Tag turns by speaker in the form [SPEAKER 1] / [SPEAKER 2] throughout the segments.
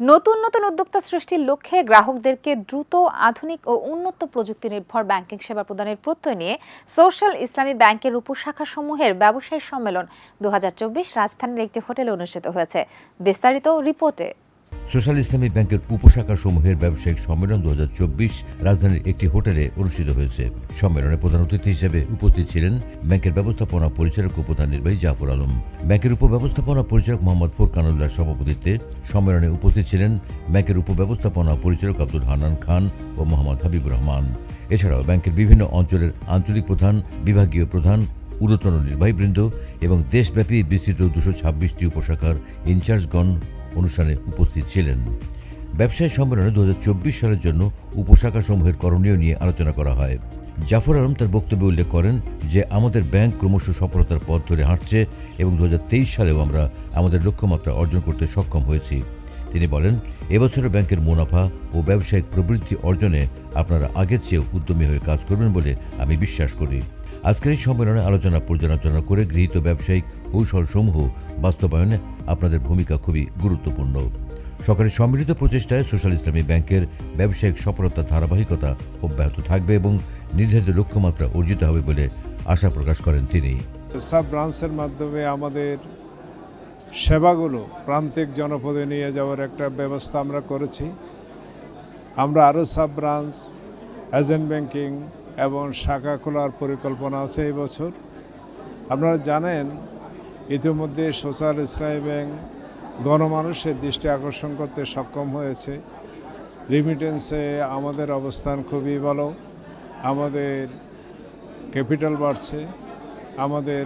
[SPEAKER 1] নতুন নতুন উদ্যোক্তা সৃষ্টির লক্ষ্যে গ্রাহকদেরকে দ্রুত, আধুনিক ও উন্নত প্রযুক্তি নির্ভর ব্যাংকিং সেবা প্রদানের প্রত্যয় নিয়ে সোশ্যাল ইসলামী ব্যাংকের উপশাখা সমূহের ব্যবসায়ী সম্মেলন দু হাজার চব্বিশ রাজধানীর একটি হোটেলে অনুষ্ঠিত হয়েছে। বিস্তারিত রিপোর্টে
[SPEAKER 2] সোশ্যাল ইসলামী ব্যাংকের উপশাখা সমূহের ব্যবসায়িক সম্মেলন দু হাজার চব্বিশ রাজধানীর একটি হোটেলে অনুষ্ঠিত হয়েছে। সম্মেলনে প্রধান অতিথি হিসেবে উপস্থিত ছিলেন ব্যাংকের ব্যবস্থাপনা পরিচালক ও প্রধান নির্বাহী জাফর আলম। ব্যাংকের উপব্যবস্থাপনা পরিচালক মোহাম্মদ ফোরকানুল্লাহ সভাপতিত্বে সম্মেলনে উপস্থিত ছিলেন ব্যাংকের উপব্যবস্থাপনা পরিচালক আব্দুল হান্নান খান ও মোহাম্মদ হাবিবুর রহমান। এছাড়াও ব্যাংকের বিভিন্ন অঞ্চলের আঞ্চলিক প্রধান, বিভাগীয় প্রধান, ঊর্ধ্বতন নির্বাহীবৃন্দ এবং দেশব্যাপী বিস্তৃত দুশো ছাব্বিশটি উপশাখার ইনচার্জগণ অনুষ্ঠানে উপস্থিত ছিলেন। ব্যবসায়ী সম্মেলনে দু হাজার চব্বিশ সালের জন্য উপশাখা সমূহের করণীয় নিয়ে আলোচনা করা হয়। জাফর আলম তার বক্তব্যে উল্লেখ করেন যে, আমাদের ব্যাংক ক্রমশ সফলতার পথ ধরে হাঁটছে এবং দু হাজার তেইশ সালেও আমরা আমাদের লক্ষ্যমাত্রা অর্জন করতে সক্ষম হয়েছি। তিনি বলেন, এবছরের ব্যাংকের মুনাফা ও ব্যবসায়িক প্রবৃদ্ধি অর্জনে আপনারা আগের চেয়েও উদ্যমী হয়ে কাজ করবেন বলে আমি বিশ্বাস করি। আজকের এই সম্মেলনে আলোচনা পর্যালোচনা করে গৃহীত ব্যবসায়িক কৌশলসমূহ বাস্তবায়নে আপনাদের ভূমিকা খুবই গুরুত্বপূর্ণ। সরকারের সম্মিলিত প্রচেষ্টায় সোশ্যাল ইসলামী ব্যাংকের ব্যবসায়িক সফলতা ধারাবাহিকতা অব্যাহত থাকবে এবং নির্ধারিত লক্ষ্যমাত্রা অর্জিত হবে বলে আশা প্রকাশ করেন তিনি।
[SPEAKER 3] সাব ব্রাঞ্চের মাধ্যমে আমাদের সেবাগুলো প্রান্তিক জনপদে নিয়ে যাওয়ার একটা ব্যবস্থা আমরা করেছি। আমরা আরও সাব ব্রাঞ্চ, এজেন্ট ব্যাংকিং এবং শাখা খোলার পরিকল্পনা আছে এই বছর। আপনারা জানেন, ইতিমধ্যে সোশ্যাল ইসলামী ব্যাংক গণমানুষের দৃষ্টি আকর্ষণ করতে সক্ষম হয়েছে। রিমিটেন্সে আমাদের অবস্থান খুবই ভালো। আমাদের ক্যাপিটাল বাড়ছে, আমাদের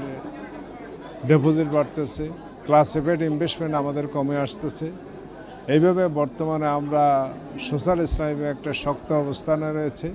[SPEAKER 3] ডিপোজিট বাড়তেছে ক্লাসিফাইড ইনভেস্টমেন্ট আমাদের কমে আসতেছে। এইভাবে বর্তমানে আমরা সোশ্যাল ইসলামী একটা শক্ত অবস্থানে রয়েছে।